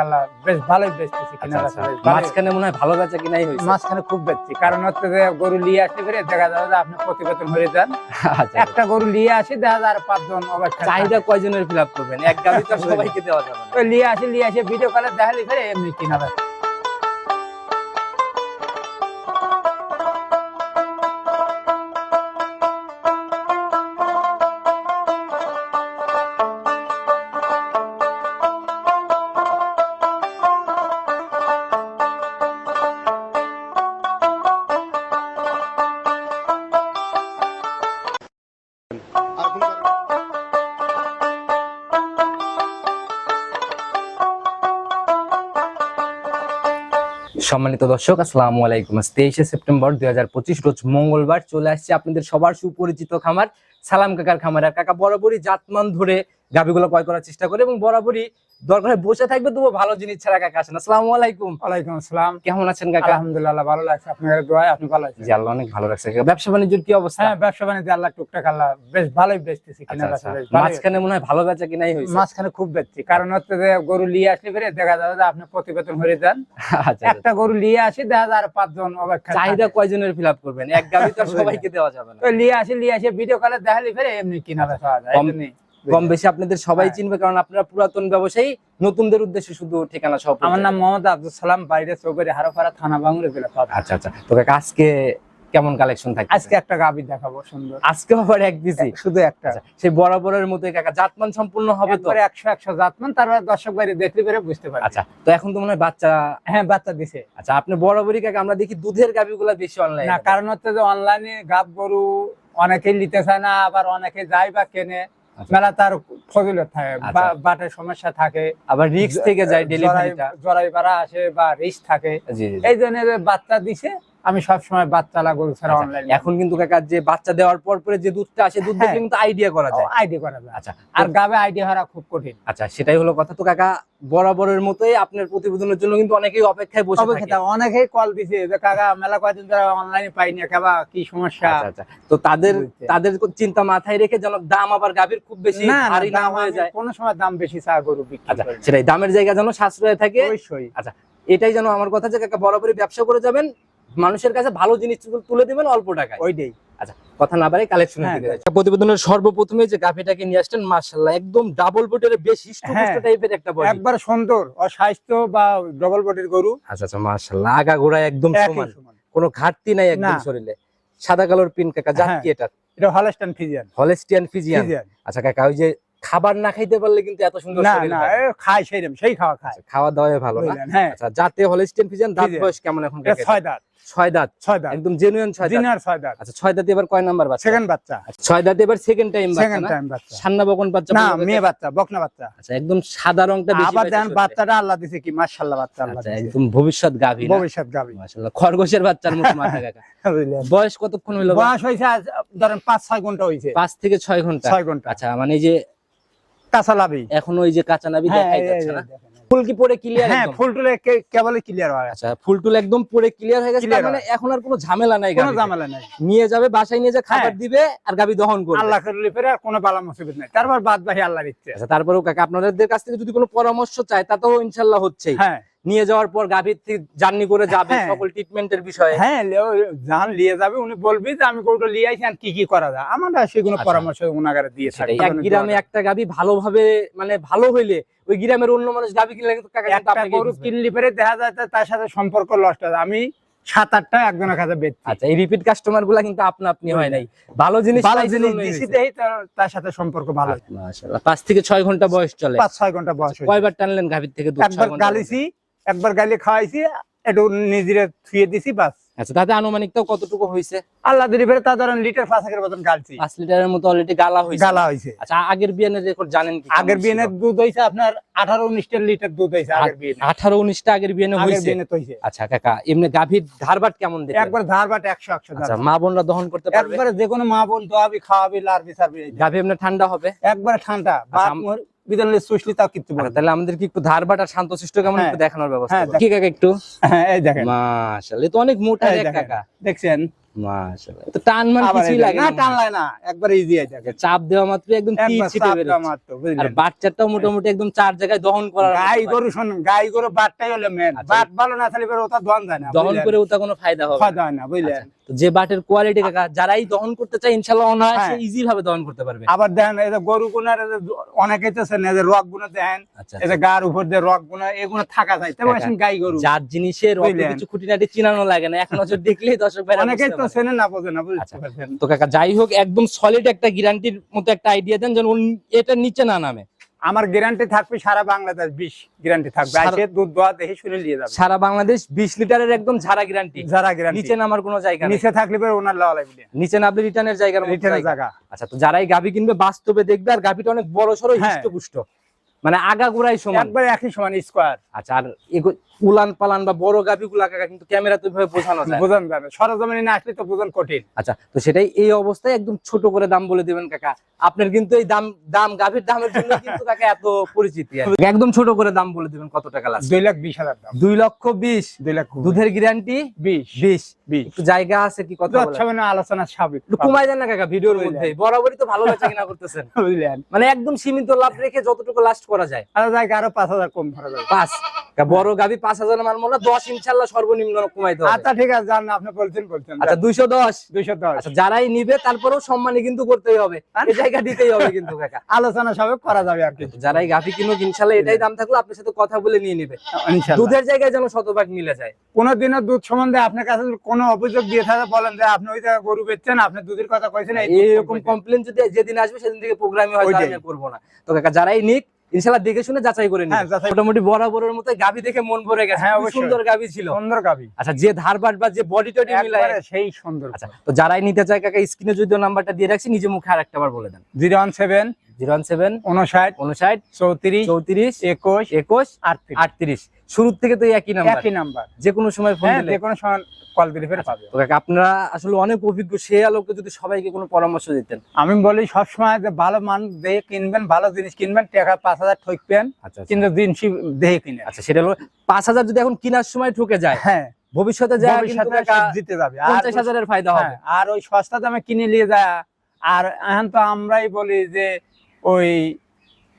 আল্লাহ বেশ ভালোই বেচতেছি কিনা আচ্ছা, বেচা আচ্ছা। মাঝখানে মনে হয় ভালো বেচা কিনাই হয়েছে। মাঝখানে খুব বেচছি কারণ হচ্ছে যে গরু নিয়ে আসতে পেরে দেখা যাবে যে আপনি প্রতিবেদন হয়ে যান। আচ্ছা, একটা গরু নিয়ে আসি দেখা যায় আর পাঁচজন অপেক্ষা চাহিদা কয়জনের ফিল আপ করবেন? এক গাড়ি তো সবাইকে দেওয়া যাবে না। নিয়ে আসি নিয়ে আসে ভিডিও কলে দেখালি ফেরে এমনি কিনা বেচা সম্মানিত দর্শক, আসসালামু আলাইকুম। তেইশে সেপ্টেম্বর দুই রোজ মঙ্গলবার চলে আসছে আপনাদের সবার সুপরিচিত খামার, সালাম কাকার খামার। আর কাকা বরাবরই জাতমান ধরে গাভিগুলো ক্রয় করার চেষ্টা করে এবং বরাবরই দরকারে বসে থাকবে তবু ভালো জিনিস ছাড়া কাকা আসেন আসসালামু আলাইকুম। ওয়ালাইকুম আসসালাম। কেমন আছেন কাকা? আলহামদুলিল্লাহ ভালো লাগছে আপনার দোয়ায় আপনি ভালো আছেন? জি আল্লাহ অনেক ভালো কাকা। ব্যবসা বাণিজ্যের কি অবস্থা? হ্যাঁ ব্যবসা বাণিজ্য আল্লাহ টুকটাক আল্লাহ বেশ ভালোই বেচতেছি কিনা আচ্ছা, আচ্ছা। মাঝখানে মনে হয় ভালো বেচা কিনাই হয়েছে। মাঝখানে খুব বেচছি। কারণ হচ্ছে যে গরু নিয়ে আসলে ফেরে দেখা যাবে যে আপনি প্রতিবেদন হয়ে যান। আচ্ছা। একটা গরু নিয়ে আসি দেখা যায় আর পাঁচজন অপেক্ষা চাহিদা কয়জনের ফিল আপ করবেন? এক গাড়ি তো সবাইকে দেওয়া যাবে না। ওই নিয়ে আসি নিয়ে আসি ভিডিও কলে দেখালি ফেরে এমনি কিনা বেচা যায় কম- বেশি আপনাদের সবাই হ্যাঁ। চিনবে কারণ আপনারা পুরাতন ব্যবসায়ী নতুনদের উদ্দেশ্যে শুধু ঠিকানা সব আমার নাম মোহাম্মদ আব্দুল সালাম বাইরে চৌবাড়ি হারোপাড়া থানা বাংলা জেলা আচ্ছা আচ্ছা। তো আজকে কেমন কালেকশন থাকে আজকে একটা গাবি দেখাবো সুন্দর। আজকে আবার এক বিসি শুধু একটা। আচ্ছা সেই বরাবরের মতো কাকা জাতমান সম্পূর্ণ হবে তো? একবারে একশো একশো জাতমান তারপরে দর্শক বাড়ি দেখতে পেরে বুঝতে পারে আচ্ছা তো এখন তো মনে হয় বাচ্চা হ্যাঁ বাচ্চা দিছে। আচ্ছা আপনি বরাবরই কাকা আমরা দেখি দুধের গাভিগুলো বেশি অনলাইন না কারণ হচ্ছে যে অনলাইনে গাব গরু অনেকেই নিতে চায় না আবার অনেকে যায় বা কেনে। মেলা তার ফজিলত থাকে আচ্ছা। বা- বাটের সমস্যা থাকে আবার রিক্স থেকে যায় ডেলিভারিটা জরাই- ভাড়া আসে বা রিস্ক থাকে। এই জন্য বাচ্চা দিছে আমি সবসময় বাচ্চা গরু ছাড়া আচ্ছা, অনলাইন এখন কিন্তু কাকা যে বাচ্চা দেওয়ার পর পরে যে দুধটা আসে দুধ হ্যাঁ। কিন্তু আইডিয়া করা যায়। আইডি করা যায়। আচ্ছা আর গাবে আইডি হারা খুব কঠিন। আচ্ছা সেটাই হলো কথা। তো কাকা বরাবরের মতোই আপনার প্রতিবেদনের জন্য কিন্তু অনেকেই অপেক্ষায় বসে থাকে। অনেকেই কল দিছে যে কাকা মেলা কয়দিন ধরে অনলাইনে পাইনি কাবা কি সমস্যা? আচ্ছা আচ্ছা। তো তাদের তাদের চিন্তা মাথায় রেখে যেন দাম আবার গাভীর খুব বেশি না না না হয়ে যায়। কোনো সময় দাম বেশি চা গরু বিক্রি আচ্ছা সেটাই। দামের জায়গা যেন সাশ্রয় থাকে। অবশ্যই। আচ্ছা এটাই যেন আমার কথা যে কাকা বরাবরই ব্যবসা করে যাবেন। মানুষের কাছে ভালো জিনিস তুলে দিবেন অল্প টাকায়। ওইটাই। কথা না বাড়ে কালেকশনের হ্যাঁ, দিকে যাই। প্রতিবেদনের সর্বপ্রথমে যে গাভীটাকে নিয়ে আসছেন মাশাআল্লাহ একদম ডাবল বটের বেশ হ্যাঁ। টাইপের একটা বডি একবার সুন্দর ও স্বাস্থ্য বা ডবল বডির গরু। আচ্ছা আচ্ছা মাশাআল্লাহ আগা গোড়া একদম সমান। সমান। কোনো ঘাটতি নাই একদম শরীরে। সাদা কালোর পিন কাকা জাত হ্যাঁ। কি এটা এটা Holstein Friesian Holstein Friesian Friesian আচ্ছা কাকা ওই যে খাবার না খাইতে পারলে কিন্তু এত সুন্দর না না খায় সেই রকম, সেই খাওয়া খায়। আচ্ছা, খাওয়া দাওয়াই ভালো না? হ্যাঁ। আচ্ছা যাতে হলিস্টিয়ান ফিজিয়ান দাঁত বয়স কেমন এখন ছয় দাঁত। ছয় দাঁত। ছয় দাঁত। একদম জেনুইন ছয় দাঁত। ছয় দাঁত। আচ্ছা ছয় দাঁতে এবার কয় নাম্বার বাচ্চা? সেকেন্ড বাচ্চা। আচ্ছা, ছয় দাঁতে এবার সেকেন্ড টাইম বাচ্চা সেকেন্ড টাইম বাচ্চা। সান্না বকন বাচ্চা না মেয়ে বাচ্চা বকনা বাচ্চা। আচ্ছা একদম সাদা রংটা বেশি আবার দেন বাচ্চাটা আল্লাহ দিছে কি মাশাআল্লাহ বাচ্চা আল্লাহ আচ্ছা একদম ভবিষ্যৎ গাভী না? ভবিষ্যৎ গাবি মাশাআল্লাহ খরগোশের বাচ্চার মতো মাথা কাকা। বয়স কতক্ষণ হলো বয়স হয়েছে ধরেন পাঁচ ছয় ঘণ্টা হয়েছে পাঁচ থেকে ছয় ঘণ্টা? ছয় ঘণ্টা। আচ্ছা মানে এই যে কাঁচা লাভি। এখন ওই যে কাঁচা নাবি হ্যাঁ, দেখাই যাচ্ছে না। ফুল কি পরে ক্লিয়ার হ্যাঁ ফুল টুলে কেবল ক্লিয়ার হয়ে। গেছে ফুল টুল একদম পরে ক্লিয়ার হয়ে গেছে মানে এখন আর কোনো ঝামেলা নাই কোনো ঝামেলা নাই। নিয়ে যাবে বাসায় নিয়ে যে খাবার হ্যাঁ। দিবে আর গাবি দহন করবে। আল্লাহ করে ফেরে আর কোনো বালা মুসিবত নাই। তারপর বাদ বাকি আল্লাহর ইচ্ছে। আচ্ছা তারপরেও কাকা আপনাদের কাছ থেকে যদি কোনো পরামর্শ চায় তো ইনশাল্লাহ হচ্ছেই। হ্যাঁ। নিয়ে যাওয়ার পর গাভীর জার্নি করে যাবে হ্যাঁ। সকল ট্রিটমেন্টের বিষয়ে? হ্যাঁ যান লিয়ে যাবে উনি বলবি যে আমি গরুটা লিয়ে আইছি আর কি কি করা যায়? আমার সেগুলো আচ্ছা। পরামর্শ উনাগারে দিয়ে থাকে এক গ্রামে একটা গাভী ভালোভাবে মানে ভালো হইলে ওই গ্রামের অন্য মানুষ গাভী কিনলে কিন্তু কাকা কিন্তু আপনাকে গরু কিনলি পরে দেখা যায় তার সাথে সম্পর্ক লষ্ট হয় আমি সাত আটটা একজনের কাছে বেচছি। আচ্ছা এই রিপিট কাস্টমারগুলা কিন্তু আপনা আপনি হয় নাই। ভালো জিনিস ভালো জিনিস দিছি দেই তার- সাথে সম্পর্ক ভালো আচ্ছা, মাশাআল্লাহ। পাঁচ থেকে ছয় ঘণ্টা বয়স চলে। পাঁচ ছয় ঘণ্টা বয়স কয়বার টানলেন গাভীর থেকে দুধ? একবার ছয় ঘণ্টার গালিছি একবার গালি খাওয়াইছি একটু নিজেরে থুয়ে দিছি বাস। আচ্ছা তাতে আনুমানিক তো কতটুকু হয়েছে আল্লাহ দিলি তা ধরেন লিটার পাঁচের মতন গালছি। পাঁচ লিটারের মতো অলরেডি গালা হয়েছে গালা হয়েছে আচ্ছা আগের বিয়ানের রেকর্ড জানেন কি? আগের বিয়েনের দুধ হয়েছে আপনার আঠারো উনিশটা লিটার দুধ হয়েছে আগের বিয়েনে। আঠারো উনিশটা আগের বিয়ানে হয়েছে আচ্ছা কাকা এমনি গাভীর ধারবাট কেমন একবার একশো একশো আচ্ছা মা বোনরা দহন করতে পারবে? একবারে যে কোনো মা বোন দোয়াবি খাওয়াবি লারবি সারবি। গাভী এমনি ঠান্ডা হবে? একবারে ঠান্ডা। আচ্ছা, বাপ আম- মোর বিধানে তাও কিন্তু আচ্ছা, তাহলে আমাদের কি একটু ধারবাট আর শান্তশিষ্ট কেমন হ্যাঁ। একটু দেখানোর ব্যবস্থা হ্যাঁ। কি কাকা একটু? হ্যাঁ এই দেখেন। মাশাআল্লাহ তো অনেক মোটা এক কাকা। দেখছেন? মাশাআল্লাহ। তো টান মান আবার লাগে না না। টান লাগে না একবার ইজি আছে চাপ দেওয়া মাত্র একদম তীর ছিটে চাপ বেরোচ্ছে। দেওয়া মাত্র, আর বাচ্চাটাও মোটামুটি একদম চার জায়গায় দহন করার গাই গরু শোন গাই গরু বাটটাই হলো মেন আচ্ছা। বাট ভালো না থাকলে এবার ওটা দহন যায় না দহন করে ওটা কোনো ফায়দা হবে না। খাওয়া না বুঝলেন আচ্ছা, যে বাটের কোয়ালিটি কাকা যারাই দহন করতে চায় ইনশাআল্লাহ অনায়াসে হ্যাঁ। ইজি ভাবে দহন করতে পারবে। আবার দেখেন এই গরু গুনার অনেকেই তো এই যে রক দেখেন আচ্ছা গার উপর দিয়ে রক গুনা এগুলো থাকা যায়। হ্যাঁ, গাই গরু। যার জিনিসের অত কিছু খুঁটিনাটি চিনানো লাগে না এক নজর দেখলেই দর্শক অনেকেই না না বুঝতে আচ্ছা। পারছেন। তো কাকা যাই হোক একদম সলিড একটা গ্যারান্টির মতো একটা আইডিয়া দেন যেন এটার নিচে না নামে। আমার গ্যারান্টি থাকবে সারা বাংলাদেশ বিশ গ্যারান্টি থাকবে। দুধ দোয়া দেখে শুনে নিয়ে যাবে। সারা বাংলাদেশ বিশ লিটারের একদম ঝাড়া গ্যারান্টি যারা গ্যারান্টি নিচে নামার কোনো জায়গা নিচে থাকলে পরে ওনার লাওয়া লাগবে। নিচে নামলে রিটার্নের জায়গা। আচ্ছা তো যারাই গাভি কিনবে বাস্তবে দেখবে আর গাভিটা অনেক বড় সড়ো হ্যাঁ। হিষ্টপুষ্ট। মানে আগা গোড়াই সমান। একবার একই সমান স্কোয়ার আচ্ছা আর উলান পালান বা বড় গাভি গুলা কাকা কিন্তু ক্যামেরা তো ভাবে বোঝানো যায়। না। বোঝান যাবে সরজমিনে না আসলে তো বোঝান কঠিন। আচ্ছা তো সেটাই এই অবস্থায় একদম ছোট করে দাম বলে দিবেন কাকা। আপনার কিন্তু এই দাম দাম গাভীর দামের জন্য কিন্তু কাকা এত পরিচিতি একদম ছোট করে দাম বলে দিবেন কত টাকা লাগবে? দুই লাখ বিশ হাজার দাম। দুই লক্ষ বিশ। দুই লাখ দুধের গ্যারান্টি? বিশ। বিশ। বিশ। একটু জায়গা আছে কি কথা বলার? যৎসামান্য আলোচনা সাবিক একটু কমাই দেন না কাকা ভিডিওর। মধ্যে। বরাবরই তো ভালো বেচা কিনা করতেছেন। বুঝলেন। মানে একদম সীমিত লাভ রেখে যতটুকু লাস্ট করা যায়। আর জায়গা আরও পাঁচ হাজার কম ধরা পাঁচ। কা বড় গাভি পাঁচ হাজার মান মনে দশ ইনশাল্লাহ সর্বনিম্ন কমাইতে হবে। আচ্ছা ঠিক আছে জান আপনি বলছেন বলছেন। আচ্ছা দুইশো দশ। দুইশো দশ। আচ্ছা যারাই নিবে তারপরেও সম্মানী কিন্তু করতেই হবে। জায়গা দিতেই হবে কিন্তু কাকা। আলোচনা সবে করা যাবে আর কি। যারাই গাভি কিনুক ইনশাল্লাহ এটাই দাম থাকল আপনার সাথে কথা বলে নিয়ে নিবে। দুধের জায়গায় যেন শতভাগ মিলে যায়। কোনোদিনও দুধ সম্বন্ধে আপনার কাছে কোনো অভিযোগ দিয়ে থাকে বলেন যে আপনি ওই জায়গায় গরু বেচছেন আপনি দুধের কথা কইছেন এই দুধ এরকম কম বেচেন। কমপ্লেন যদি যেদিন আসবে সেদিন থেকে প্রোগ্রামে হয়তো ওইটাই। করব না। তো কাকা যারাই নিক ইনশাল্লাহ দেখে শুনে যাচাই করে হ্যাঁ, যাচাই- মোটামুটি বরাবরের মতো গাভি দেখে মন ভরে গেছে। হ্যাঁ, সুন্দর গাভি ছিল। সুন্দর গাবি আচ্ছা যে ধারবাট বা যে বডি টডি মিলায় সেই সুন্দর আচ্ছা তো যারাই নিতে চায় কাকা স্ক্রিনে যদি নাম্বারটা দিয়ে রাখছি নিজে মুখে আরেকটা বার বলে দেন। Zero one seven zero one seven উনষাট উনষাট চৌত্রিশ চৌত্রিশ একুশ একুশ আটত্রিশ। আটত্রিশ। শুরুর থেকে তো একই নাম্বার একই নাম্বার যে কোনো সময় ফোন হ্যাঁ দিলে। যে কোনো সময় কল দিলে ফের পাবে। তো কাকা আপনারা আসলে অনেক অভিজ্ঞ সে আলোকে যদি সবাইকে কোনো পরামর্শ দিতেন। আমি বলি সবসময় যে ভালো মান দেখে কিনবেন ভালো জিনিস কিনবেন টাকা পাঁচ হাজার ঠকবেন আচ্ছা কিন্তু জিনিস দেখে কিনে আচ্ছা সেটা হলো পাঁচ হাজার যদি এখন কেনার সময় ঠকে যায় হ্যাঁ। ভবিষ্যতে যায় কিন্তু জিতে যাবে। আর পঞ্চাশ হাজারের ফায়দা হবে। আর ওই সস্তা দামে কিনে নিয়ে যায় আর এখন তো আমরাই বলি যে ওই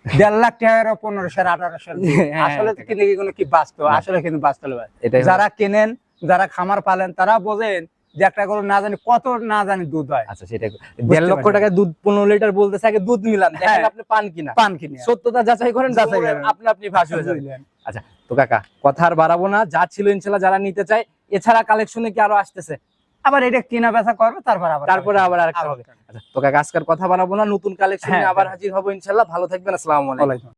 দেড় লাখ টাকার পনেরোশো আঠারোশো হ্যাঁ, আসলে তো কিনে কোনো কি বাস্তব? আসলে কিন্তু বাস্তব নয়। যারা কেনেন যারা খামার পালেন তারা বোঝেন যে একটা গরু না জানি কত না জানি দুধ হয়। আচ্ছা সেটাই দেড় লক্ষ। টাকায় দুধ পনেরো লিটার বলতেছে আগে দুধ মিলান। দেখেন হ্যাঁ। আপনি পান কিনা। পান কিনে। সত্যতা যাচাই করেন যাচাই যাচাই করেন। আপনি আপনি ফাঁস হয়ে যাবেন। আচ্ছা তো কাকা কথা আর বাড়াবো না। যা ছিল ইনশাল্লাহ যারা নিতে চায় এছাড়া কালেকশনে কি আরও আসতেছে? আবার এটা কিনা বেচা করবে তারপর আবার তারপরে আবার আরেকটা হবে তোকে তো কাকা আজকের কথা বানাবো না নতুন কালেকশন হ্যাঁ, আবার হ্যাঁ। হাজির হব ইনশাল্লাহ। ভালো থাকবেন আসসালামু আলাইকুম।